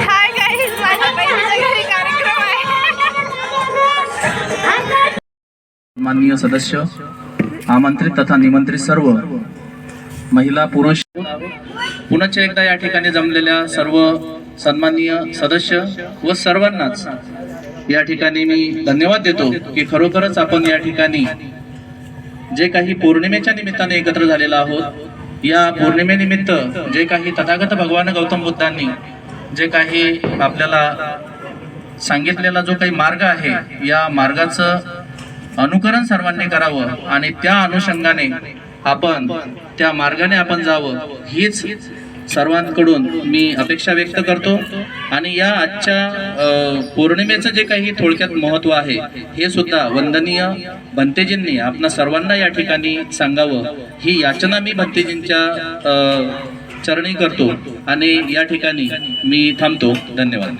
हाय माझ्या बहिणीच्या घरी कार्यक्रम आहे. माननीय सदस्य आमंत्रित तथा निमंत्रित सर्व महिला पुरुष पुनश्च एकदा या ठिकाणी जमलेल्या सर्व सन्माननीय सदस्य व सर्वांनाच या ठिकाणी मी धन्यवाद देतो की खरोखरच आपण या ठिकाणी जे काही पौर्णिमेच्या निमित्ताने एकत्र झालेलो आहोत या पौर्णिमेनिमित्त जे काही तथागत भगवान गौतम बुद्धांनी जे काही आपल्याला सांगितलेला जो काही मार्ग आहे या मार्गाचं अनुकरण सर्वांनी करावं आणि त्या अनुषंगाने आपण त्या मार्गाने आपण जावं हीच सर्वांकडून मी अपेक्षा व्यक्त करतो. आणि या आजच्या पौर्णिमेचं जे काही थोडक्यात महत्त्व आहे हे सुद्धा वंदनीय भंतेजींनी आपणा सर्वांना या ठिकाणी सांगावं. ही याचना मी भंतेजींच्या चरणी करतो आणि या ठिकाणी मी थांबतो. धन्यवाद.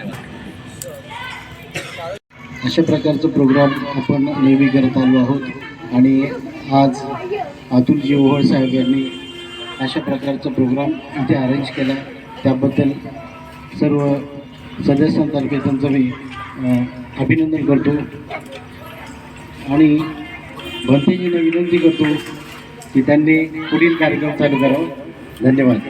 अशा प्रकारचं प्रोग्राम आपण नेहमी करत आलो आहोत आणि आज अतुलजी ओहळ साहेब यांनी अशा प्रकारचा प्रोग्राम इथे अरेंज केला. त्याबद्दल सर्व सदस्यांतर्फे त्यांचं मी अभिनंदन करतो. आणि भंतेजींना विनंती करतो की त्यांनी पुढील कार्यक्रम चालू करावा. धन्यवाद.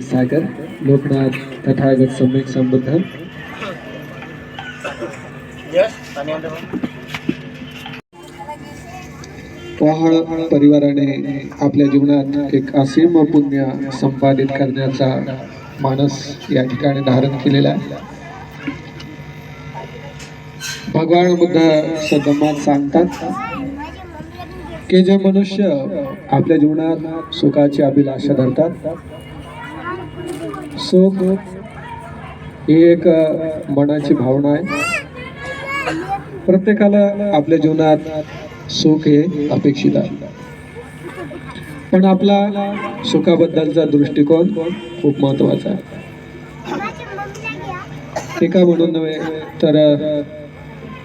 सागर लोकनाथ तथागत सम्यक संबोधन. पहाड परिवाराने आपल्या जीवनात एक असीम पुण्य संपादित करण्याचा मानस या ठिकाणी धारण केलेला आहे. भगवान बुद्ध सदमात सांगतात की जे मनुष्य आपल्या जीवनात सुखाची अभिलाषा धरतात सुख ही एक मनाची भावना आहे. प्रत्येकाला आपल्या जीवनात सुख हे अपेक्षित आहे. पण आपला सुखाबद्दलचा दृष्टिकोन खूप महत्त्वाचा आहे. एका म्हणून नव्हे? तर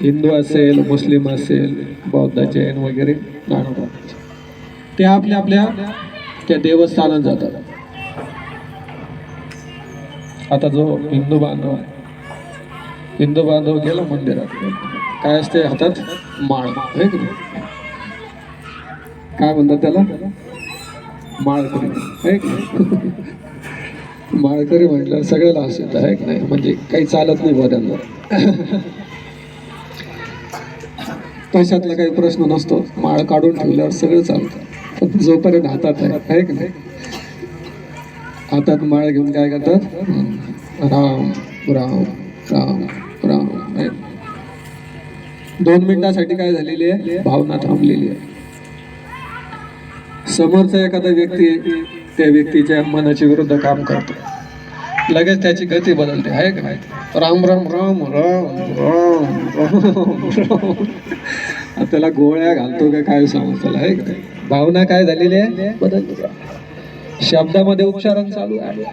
हिंदू असेल मुस्लिम असेल बौद्ध जैन वगैरे नाना ते आपल्या आपल्या त्या देवस्थानात जातात. आता जो हिंदू बांधव आहे हिंदू बांधव गेला मंदिरात. काय असते हातात? माळ. काय म्हणतात त्याला? माळकरी. आहे माळकरी म्हटलं सगळ्याला असेल आहे की नाही? म्हणजे काही चालत नाही बा त्यांना पैशातला काही प्रश्न नसतो. माळ काढून ठेवल्यावर सगळं चालतं. पण जोपर्यंत हातात आहे का की नाही? हातात माळ घेऊन काय करतात? राम राम राम राम. दोन मिनिटासाठी काय झालेली आहे? भावना थांबलेली आहे. समोरचा एखादा व्यक्ती त्या व्यक्तीच्या मनाच्या विरुद्ध काम करतो. लगेच त्याची गती बदलते आहे का नाही? राम राम राम राम राम राम त्याला गोळ्या घालतो का काय समज त्याला आहे का नाही? भावना काय झालेली आहे? बदलली शब्दामध्ये उच्चारण चालू आहे.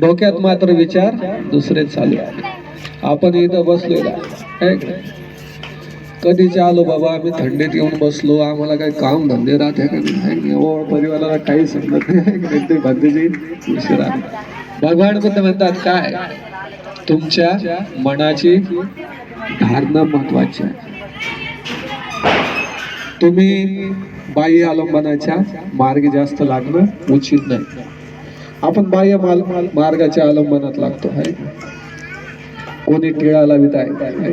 डोक्यात मात्र विचार दुसरे चालू आहे. आपण इथं बसलेला आहे का नाही? कधीचे आलो बाबा आम्ही थंडीत येऊन बसलो आम्हाला काही काम धंदे राहते का नाही? हो, परिवाराला काही समजत नाही. ते भंतेची भगवान बुद्ध म्हणतात काय? तुमच्या मनाची धारणा महत्वाची आहे. तुम्ही बाह्य अवलंबनाच्या मार्गे जास्त लागणं उचित नाही. आपण बाह्य माल मार्गाच्या अवलंबनात लागतो आहे कोणी टिळा लावित आहे आहे?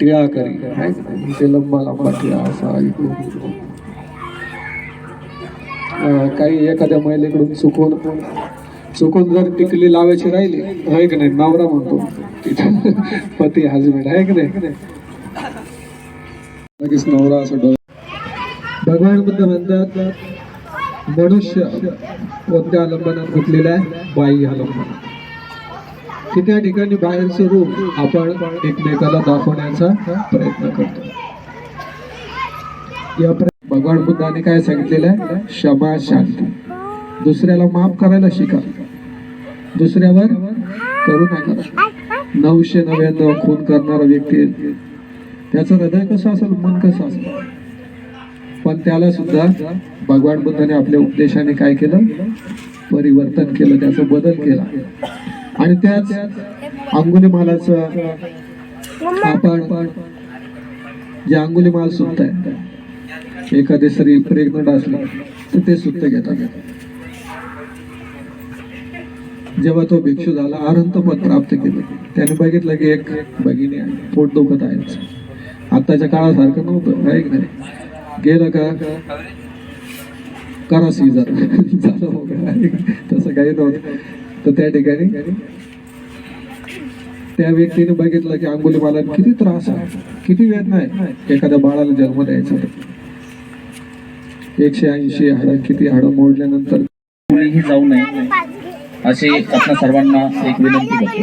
टिळा करी ते लंबा लंबा टिळा असा इकडून काही एखाद्या महिलेकडून चुकून चुकून जर टिकली लावायची राहिली आहे की नाही? नवरा म्हणतो तिथं पती हजबंड आहे की नाही? लगेच नवरा असं डोळ भगवान बुद्ध म्हणतात मनुष्य कोणत्या अवलंबनात गुंतलेला आहे? बाई अवलंबन की त्या ठिकाणी बाहेरचं रूप आपण एकमेकाला दाखवण्याचा प्रयत्न करतो? या भगवान बुद्धाने काय सांगितलेलं आहे? क्षमा शांती. दुसऱ्याला माफ करायला शिका. दुसऱ्यावर करू नका. नऊशे नव्याण्णव खून करणारा व्यक्ती. त्याचं हृदय कसं असेल? मन कसं असेल? पण त्याला सुद्धा भगवान बुद्धाने आपल्या उपदेशाने काय केलं? परिवर्तन केलं. त्याचा बदल केला. आणि त्याच अंगुलीमालाचं आपण जे अंगुलीमाल सुद्धा आहे एखादी स्त्री प्रेग्नंट असली तर ते सुद्धा घेतात. जेव्हा तो भिक्षू झाला अनंत पद प्राप्त केलं. त्याने बघितलं की एक भगिनी आहे पोट दुखत आहे. आताच्या काळासारखं नव्हतं काही नाही? गेलं का करा सीझर झालं हो का? तसं काही नव्हतं. तर त्या ठिकाणी त्या व्यक्तीने बघितलं की अंगुली मला किती त्रास आहे किती वेदना आहे. एखाद्या बाळाला जन्म द्यायचा तर. एकशे ऐंशी हाडं किती हाडं मोडल्यानंतर कुणीही जाऊ नये. अशी आपल्या सर्वांना एक विनंती करतो